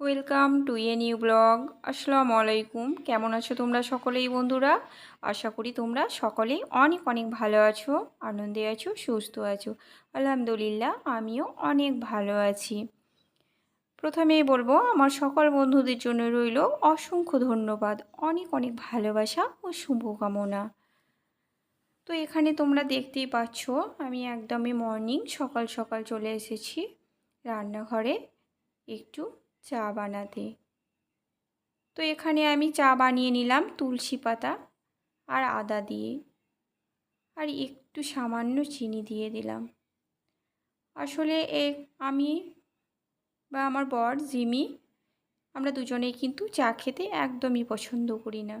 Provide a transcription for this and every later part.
Welcome to a new blog আসসালামু আলাইকুম কেমন আছো তোমরা সকলেই বন্ধুরা? আশা করি তোমরা সকলেই অনেক অনেক ভালো আছো, আনন্দে আছো, সুস্থ আছো। আলহামদুলিল্লাহ, আমিও অনেক ভালো আছি। প্রথমেই বলব, আমার সকল বন্ধুদের জন্য রইল অসংখ্য ধন্যবাদ, অনেক অনেক ভালোবাসা ও শুভকামনা। তো এখানে তোমরা দেখতেই পাচ্ছ, আমি একদমই মর্নিং সকাল সকাল চলে এসেছি। রান্নাঘরে একটু চা বানাতে। তো এখানে আমি চা বানিয়ে নিলাম তুলসী পাতা আর আদা দিয়ে। আর একটু সামান্য চিনি দিয়ে দিলাম। আসলে এ, আমি বা আমার বর জিমি, আমরা দুজনেই কিন্তু চা খেতে একদমই পছন্দ করি না।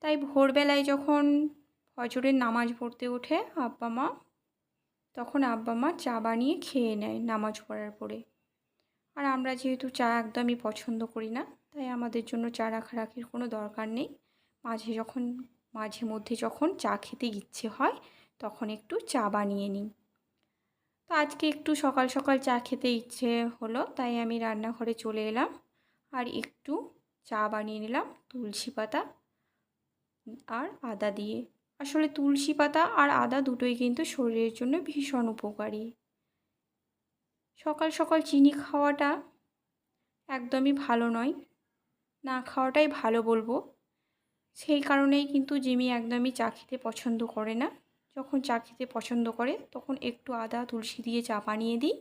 তাই ভোরবেলায় যখন ফজরের নামাজ পড়তে ওঠে আব্বা মা, তখন আব্বা মা চা বানিয়ে খেয়ে নেয় নামাজ পড়ার পরে। আর আমরা যেহেতু চা একদমই পছন্দ করি না, তাই আমাদের জন্য চা রাখারাখির কোনো দরকার নেই। মাঝে যখন, মাঝে মধ্যে যখন চা খেতে ইচ্ছে হয়, তখন একটু চা বানিয়ে নিই। তো আজকে একটু সকাল সকাল চা খেতে ইচ্ছে হলো, তাই আমি রান্নাঘরে চলে এলাম আর একটু চা বানিয়ে নিলাম তুলসী পাতা আর আদা দিয়ে। আসলে তুলসী পাতা আর আদা দুটোই কিন্তু শরীরের জন্য ভীষণ উপকারী। সকাল সকাল চিনি খাওয়াটা একদমই ভালো নয়। না খাওয়াটাই ভালো বলব। সেই কারণেই কিন্তু জিমি একদমই চা খেতে পছন্দ করে না। যখন চা খেতে পছন্দ করে, তখন একটু আদা, তুলসী দিয়ে চা বানিয়ে দিই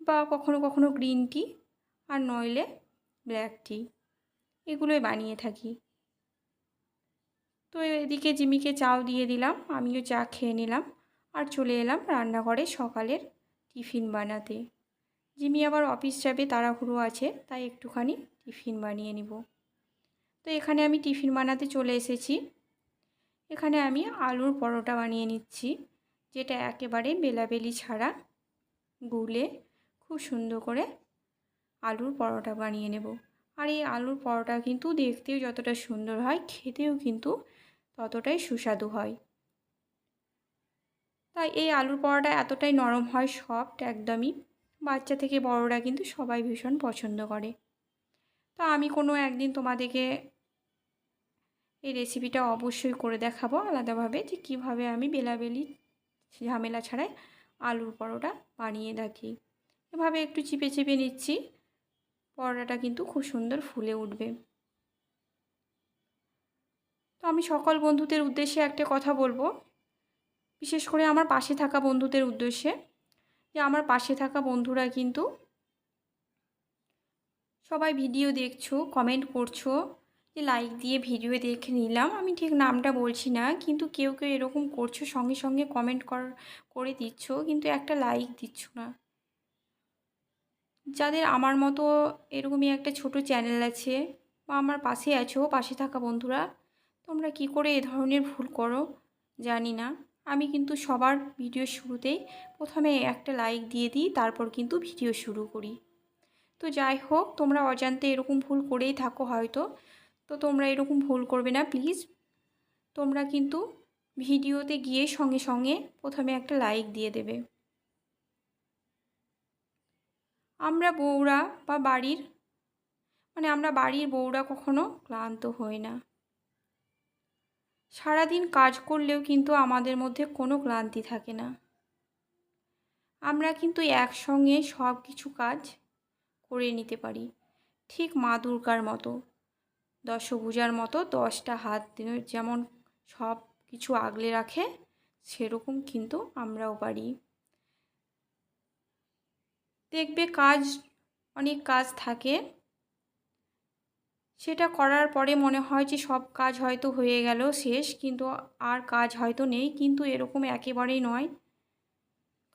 বা কখনো কখনো গ্রিন টি আর নইলে ব্ল্যাক টি এগুলোই বানিয়ে থাকি। তো এদিকে জিমিকে চাও দিয়ে দিলাম, আমিও চা খেয়ে নিলাম আর চলে এলাম রান্নাঘরে সকালের টিফিন বানাতে। জিমি আবার অফিস যাবে, তাড়াহুড়ো আছে, তাই একটুখানি টিফিন বানিয়ে নিব। তো এখানে আমি টিফিন বানাতে চলে এসেছি। এখানে আমি আলুর পরোটা বানিয়ে নিচ্ছি, যেটা একেবারে বেলাবেলি ছাড়া গুলে খুব সুন্দর করে আলুর পরোটা বানিয়ে নেব। আর এই আলুর পরোটা কিন্তু দেখতেও যতটা সুন্দর হয়, খেতেও কিন্তু ততটাই সুস্বাদু হয়। তাই এই আলুর পরোটা এতটাই নরম হয় সফট একদমই। বাচ্চা থেকে বড়রা কিন্তু সবাই ভীষণ পছন্দ করে। তো আমি কোনো একদিন তোমাদেরকে এই রেসিপিটা অবশ্যই করে দেখাবো আলাদাভাবে যে কীভাবে আমি বেলাবেলি ঝামেলা ছাড়াই আলুর পরোটা বানিয়ে রাখি এভাবে একটু চিপে চিপে নিচ্ছি, পরোটাটা কিন্তু খুব সুন্দর ফুলে উঠবে। তো আমি সকল বন্ধুদের উদ্দেশ্যে একটা কথা বলব বিশেষ করে আমার পাশে থাকা বন্ধুদের উদ্দেশ্যে, যে আমার পাশে থাকা বন্ধুরা কিন্তু সবাই ভিডিও দেখছ কমেন্ট করছ, যে লাইক দিয়ে ভিডিও দেখে নিলাম। আমি ঠিক নামটা বলছি না, কিন্তু কেউ কেউ এরকম করছ, সঙ্গে সঙ্গে কমেন্ট কর, করে দিচ্ছ, কিন্তু একটা লাইক দিচ্ছ না। যাদের আমার মতো এরকমই একটা ছোট চ্যানেল আছে, বা আমার পাশে আছো, পাশে থাকা বন্ধুরা, তোমরা কি করে এ ধরনের ভুল করো? জানি না। আমি কিন্তু সবার ভিডিও শুরুতেই প্রথমে একটা লাইক দিয়ে দিই, তারপর কিন্তু ভিডিও শুরু করি। তো যাই হোক, তোমরা অজান্তে এরকম ভুল করেই থাকো হয়তো। তো তোমরা এরকম ভুল করবে না প্লিজ তোমরা কিন্তু ভিডিওতে গিয়ে সঙ্গে সঙ্গে প্রথমে একটা লাইক দিয়ে দেবে। আমরা বউরা বা বাড়ির মানে আমরা বাড়ির বউরা কখনো ক্লান্ত হই না। সারাদিন কাজ করলেও কিন্তু আমাদের মধ্যে কোনো ক্লান্তি থাকে না। আমরা কিন্তু একসঙ্গে সব কিছু কাজ করে নিতে পারি। ঠিক মা দুর্গার মতো, দশভূজার মতো দশটা হাত যেমন সব কিছু আগলে রাখে, সেরকম কিন্তু আমরাও পারি। দেখবে কাজ, অনেক কাজ থাকে। সেটা করার পরে মনে হয় যে সব কাজ হয়তো হয়ে গেল শেষ, কিন্তু আর কাজ হয়তো নেই, কিন্তু এরকম একেবারেই নয়।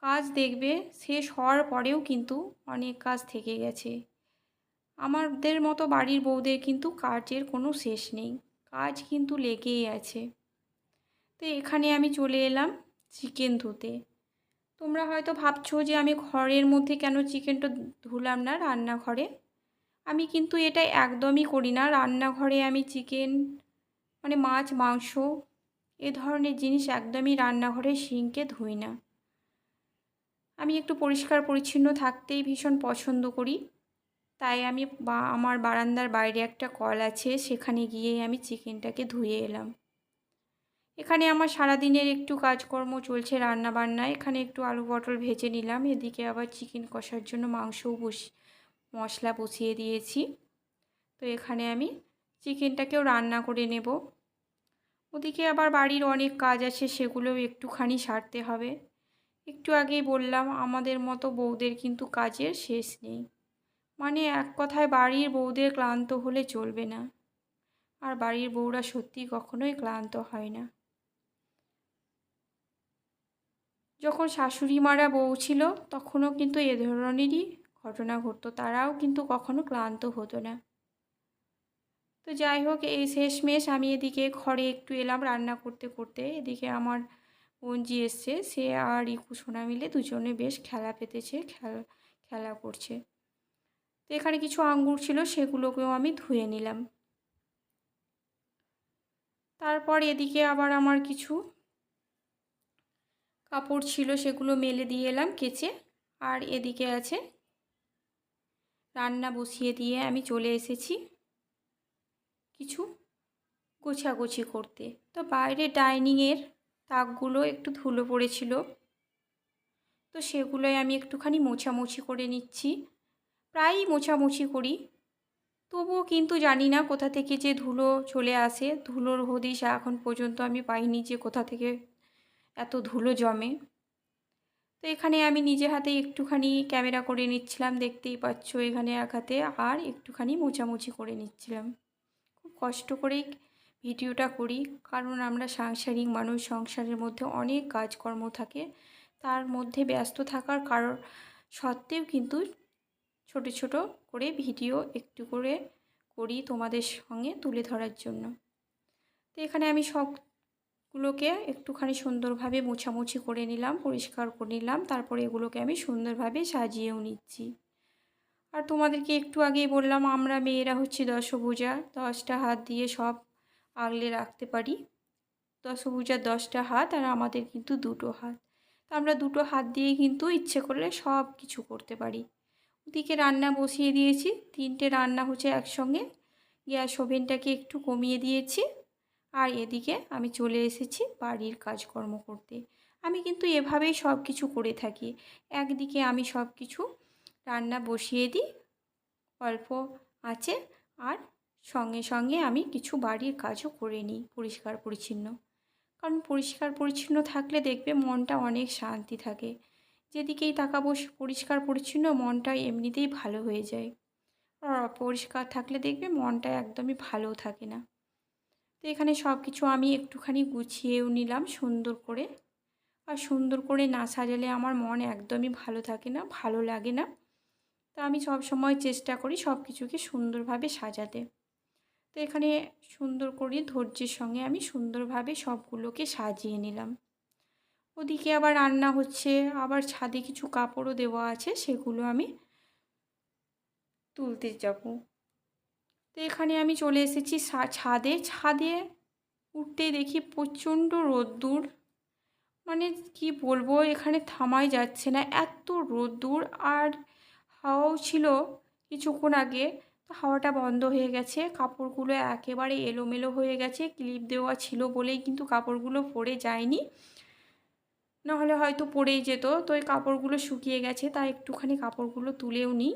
কাজ দেখবে, শেষ হওয়ার পরেও কিন্তু অনেক কাজ থেকে গেছে। আমাদের মতো বাড়ির বউদের কিন্তু কাজের কোনো শেষ নেই, কাজ কিন্তু লেগেই আছে। তো এখানে আমি চলে এলাম চিকেন ধুতে। তোমরা হয়তো ভাবছ যে আমি ঘরের মধ্যে কেন চিকেনটা ধুলাম না রান্নাঘরে? আমি কিন্তু এটা একদমই করি না। রান্নাঘরে আমি চিকেন মানে মাছ, মাংস এ ধরনের জিনিস একদমই রান্নাঘরে সিঙ্কে ধুই না। আমি একটু পরিষ্কার পরিচ্ছন্ন থাকতেই ভীষণ পছন্দ করি। তাই আমি বা, আমার বারান্দার বাইরে একটা কল আছে, সেখানে গিয়ে আমি চিকেনটাকে ধুয়ে এলাম। এখানে আমার সারাদিনের একটু কাজকর্ম চলছে রান্না বান্না এখানে একটু আলু পটল ভেজে নিলাম, এদিকে আবার চিকেন কষার জন্য মাংসও বস মশলা বসিয়ে দিয়েছি। তো এখানে আমি চিকেনটাকেও রান্না করে নেব। ওদিকে আবার বাড়ির অনেক কাজ আছে, সেগুলোও একটুখানি সারতে হবে। একটু আগেই বললাম, আমাদের মতো বউদের কিন্তু কাজের শেষ নেই। মানে এক কথায় বাড়ির বউদের ক্লান্ত হলে চলবে না। আর বাড়ির বউরা সত্যি কখনোই ক্লান্ত হয় না। যখন শাশুড়ি মারা বউ ছিল, তখনও কিন্তু এ ধরনেরই ঘটনা ঘটতো, তারাও কিন্তু কখনো ক্লান্ত হতো না। তো যাই হোক, এই শেষমেশ আমি এদিকে ঘরে একটু এলাম রান্না করতে করতে। এদিকে আমার বোনজি এসছে, সে আর ইকু, সোনা মিলে দুজনে বেশ খেলা পেতেছে, খেলা খেলা করছে। তো এখানে কিছু আঙ্গুর ছিল, সেগুলোকেও আমি ধুয়ে নিলাম। তারপর এদিকে আবার আমার কিছু কাপড় ছিল, সেগুলো মেলে দিয়ে এলাম কেচে। আর এদিকে আছে রান্না বসিয়ে দিয়ে আমি চলে এসেছি কিছু গোছাগুছি করতে। তো বাইরে ডাইনিংয়ের তাকগুলো একটু ধুলো পড়েছিল। তো সেগুলোই আমি একটুখানি মোছামুছি করে নিচ্ছি। প্রায়ই মোছামুছি করি। তবুও কিন্তু জানি না কোথা থেকে যে ধুলো চলে আসে। ধুলোর হদিশ এখন পর্যন্ত আমি পাইনি যে কোথা থেকে এত ধুলো জমে। তো এখানে আমি নিজে হাতে একটুখানি ক্যামেরা করে নিচ্ছিলাম, দেখতেই পাচ্ছ এখানে এক হাতে আর একটুখানি মোছামুছি করে নিচ্ছিলাম। খুব কষ্ট করেই ভিডিওটা করি, কারণ আমরা সাংসারিক মানুষ, সংসারের মধ্যে অনেক কাজকর্ম থাকে। তার মধ্যে ব্যস্ত থাকার কারণ সত্ত্বেও কিন্তু ছোট ছোট করে ভিডিও একটু করে করি তোমাদের সঙ্গে তুলে ধরার জন্য। তো এখানে আমি সবগুলোকে একটুখানি সুন্দরভাবে মোছামুছি করে নিলাম, পরিষ্কার করে নিলাম, তারপরে এগুলোকে আমি সুন্দরভাবে সাজিয়েও নিচ্ছি। আর তোমাদেরকে একটু আগেই বললাম, আমরা মেয়েরা হচ্ছে দশভূজা, দশটা হাত দিয়ে সব আগলে রাখতে পারি। দশভূজার দশটা হাত আর আমাদের কিন্তু দুটো হাত। তো আমরা দুটো হাত দিয়ে কিন্তু ইচ্ছে করলে সব কিছু করতে পারি। ওদিকে রান্না বসিয়ে দিয়েছি, তিনটে রান্না হচ্ছে একসঙ্গে। গ্যাস ওভেনটাকে একটু কমিয়ে দিয়েছি। আর এদিকে আমি চলে এসেছি বাড়ির কাজকর্ম করতে। আমি কিন্তু এভাবেই সব কিছু করে থাকি। একদিকে আমি সব কিছু রান্না বসিয়ে দিই, অল্প আছে, আর সঙ্গে সঙ্গে আমি কিছু বাড়ির কাজও করে নিই পরিষ্কার পরিচ্ছন্ন। কারণ পরিষ্কার পরিচ্ছন্ন থাকলে দেখবে মনটা অনেক শান্তি থাকে। যেদিকেই তাকাবো পরিষ্কার পরিচ্ছন্ন মনটা এমনিতেই ভালো হয়ে যায়। আর অপরিষ্কার থাকলে দেখবে মনটা একদমই ভালো থাকে না। তো এখানে সব কিছু আমি একটুখানি গুছিয়েও নিলাম সুন্দর করে। আর সুন্দর করে না সাজালে আমার মন একদমই ভালো থাকে না, ভালো লাগে না। তো আমি সব সময় চেষ্টা করি সব কিছুকে সুন্দরভাবে সাজাতে। তো এখানে সুন্দর করে ধৈর্যের সঙ্গে আমি সুন্দরভাবে সবগুলোকে সাজিয়ে নিলাম। ওদিকে আবার রান্না হচ্ছে, আবার ছাদে কিছু কাপড়ও দেওয়া আছে, সেগুলো আমি তুলতে যাব। তো এখানে আমি চলে এসেছি ছাদে। ছাদে উঠতেই দেখি প্রচণ্ড রোদ্দুর। মানে কি বলব, এখানে থামাই যাচ্ছে না। এত রোদ্দুর আর হাওয়াও ছিল কিছুক্ষণ আগে। তো হাওয়াটা বন্ধ হয়ে গেছে, কাপড়গুলো একেবারে এলোমেলো হয়ে গেছে। ক্লিপ দেওয়া ছিল বলেই কিন্তু কাপড়গুলো পরে যায়নি। নাহলে হয়তো পরেই যেত। তো এই কাপড়গুলো শুকিয়ে গেছে, তাই একটুখানি কাপড়গুলো তুলেও নিই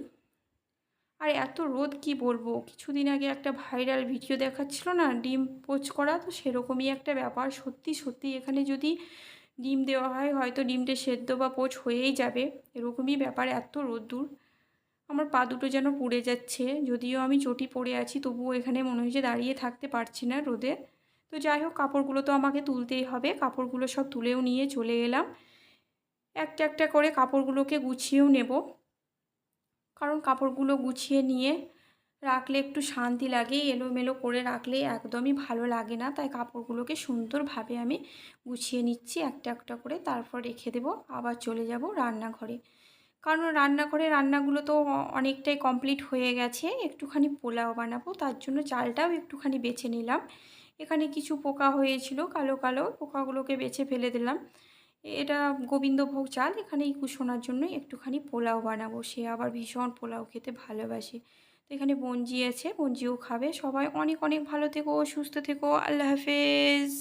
আর এত রোদ কি বলব? কিছুদিন আগে একটা ভাইরাল ভিডিও দেখাচ্ছিল না? ডিম পোচ করা? তো সেরকমই একটা ব্যাপার। সত্যি সত্যি এখানে যদি ডিম দেওয়া হয়, হয়তো ডিমটা সেদ্ধ বা পোচ হয়েই যাবে। এরকমই ব্যাপার, এত রোদ্দুর আমার পা দুটো যেন পুড়ে যাচ্ছে। যদিও আমি চটি পড়ে আছি, তবুও এখানে মনে হয়েছে দাঁড়িয়ে থাকতে পারছি না রোদে। তো যাই হোক, কাপড়গুলো তো আমাকে তুলতেই হবে। কাপড়গুলো সব তুলেও নিয়ে চলে এলাম। একটা একটা করে কাপড়গুলোকে গুছিয়েও নেব। কারণ কাপড়গুলো গুছিয়ে নিয়ে রাখলে একটু শান্তি লাগে, এলোমেলো করে রাখলে একদমই ভালো লাগে না। তাই কাপড়গুলোকে সুন্দরভাবে আমি গুছিয়ে নিচ্ছি, একটা একটা করে। তারপর রেখে দেব, আবার চলে যাব রান্নাঘরে। কারণ রান্নাঘরে রান্নাগুলো তো অনেকটাই কমপ্লিট হয়ে গেছে। একটুখানি পোলাও বানাবো, তার জন্য চালটাও একটুখানি বেছে নিলাম। এখানে কিছু পোকা হয়েছিল, কালো কালো পোকাগুলোকে বেছে ফেলে দিলাম। এটা গোবিন্দভোগ চাল এখানে এই কুসোনার জন্য একটুখানি পোলাও বানাবো। সে আবার ভীষণ পোলাও খেতে ভালোবাসে। তো এখানে বঞ্জি আছে বঞ্জিও খাবে। সবাই অনেক অনেক ভালো থেকো, সুস্থ থেকো, আল্লাহ হাফেজ।